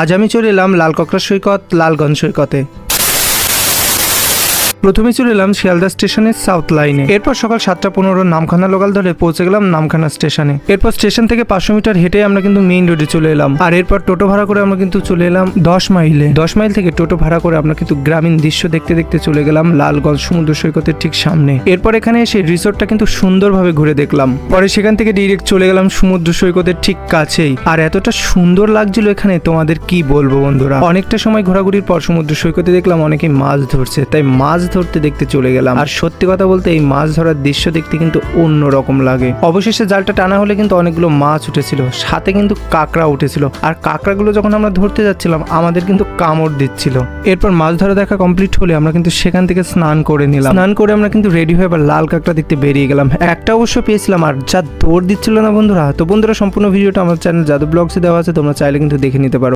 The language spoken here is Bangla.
আজ আমি চলে এলাম লাল ককরা সৈকত লালগঞ্জ সৈকতে। প্রথমে চলে এলাম শিয়ালদা স্টেশনের সাউথ লাইনে এরপর সকাল সাতটা পনেরো নামখানা লোকাল ধরে পৌঁছে গেলাম নামখানা স্টেশনে। এরপর স্টেশন থেকে পাঁচশো মিটার হেঁটে আমরা কিন্তু মেইন রোডে চলে এলাম। আর এরপর টোটো ভাড়া করে আমরা কিন্তু চলে এলাম দশ মাইলে। দশ মাইল থেকে টোটো ভাড়া করে আমরা কিন্তু গ্রামীণ দৃশ্য দেখতে দেখতে চলে গেলাম লালগঞ্জ সমুদ্র সৈকতের ঠিক সামনে। এরপর এখানে এসে রিসোর্টটা কিন্তু সুন্দরভাবে ঘুরে দেখলাম। পরে সেখান থেকে ডিরেক্ট চলে গেলাম সমুদ্র সৈকতের ঠিক কাছেই। আর এতটা সুন্দর লাগছিল এখানে, তোমাদের কি বলব বন্ধুরা? অনেকটা সময় ঘোরাঘুরির পর সমুদ্র সৈকতে দেখলাম অনেকে মাছ ধরছে। তাই মাছ ধরতে দেখতে চলে গেলাম। আর সত্যি কথা বলতে এই মাছ ধরার দৃশ্য দেখতে কিন্তু অন্য রকম লাগে। অবশেষে জালটা টানা হলে কিন্তু অনেকগুলো মাছ উঠেছিল। সাথে কিন্তু কাঁকড়া উঠেছিল। আর কাঁকড়াগুলো যখন আমরা ধরতে যাচ্ছিলাম, আমাদের কিন্তু কামড় দিচ্ছিল। এরপর মাছ ধরা দেখা কমপ্লিট হলে আমরা কিন্তু সেখান থেকে স্নান করে নিলাম। স্নান করে আমরা কিন্তু রেডি হয়ে আবার লাল কাঁকড়া দেখতে বেরিয়ে গেলাম। একটা অবশ্য পেয়েছিলাম, আর যা দৌড় দিচ্ছিল না বন্ধুরা, তো বন্ধুরা সম্পূর্ণ ভিডিওটা আমার চ্যানেল জাদু ব্লগসে দেওয়া আছে, তোমরা চাইলে কিন্তু দেখে নিতে পারো।